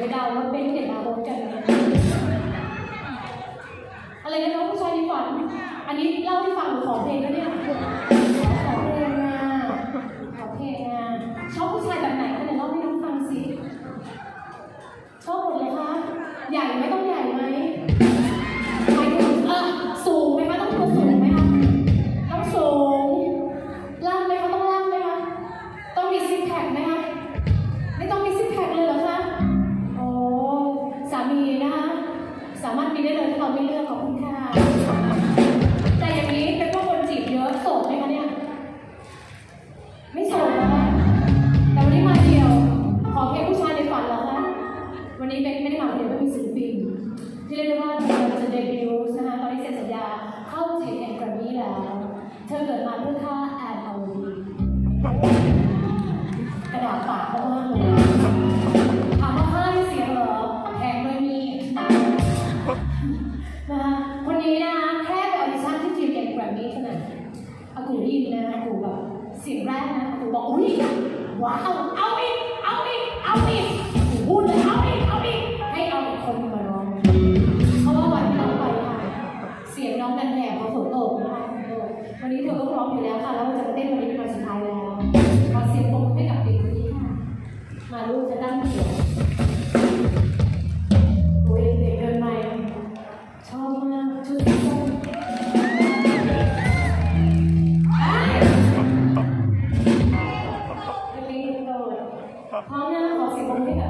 รถเบนซ์เด็กดาโบนกันนะอะไรนะน้องผู้ชายในฝัน อันนี้เล่าให้ฟังหรือขอเพลงก็เนี่ย เราไม่เลือกขอบคุณค่ะแต่อย่างนี้เป็นพวกคนจีบเยอะโสดไหมคะเนี่ย ไม่โสดนะคะแต่วันนี้มาเดียว ขอเพลงผู้ชายในฝันเหรอคะวันนี้เป็นไม่ได้มาเดียวก็มีศิลปินที่เรียกได้ว่าเธอจะเดบิวต์นะคะตอนนี้เซ็นสัญญาเข้าเทคแอนด์แกรมมี่แล้ว เธอเกิดมาเพื่อค่าแอนด์เอาดี นะคะคนนี้นะคะแค่ไปออดิชั่นที่ทีมแอนแกรมมี่เท่านั้นอากูได้ยินเลยนะอากูแบบเสียงแรกนะอากูบอกอุ้ยว้าวเอาอีกเอาอีก เด็กนี้โด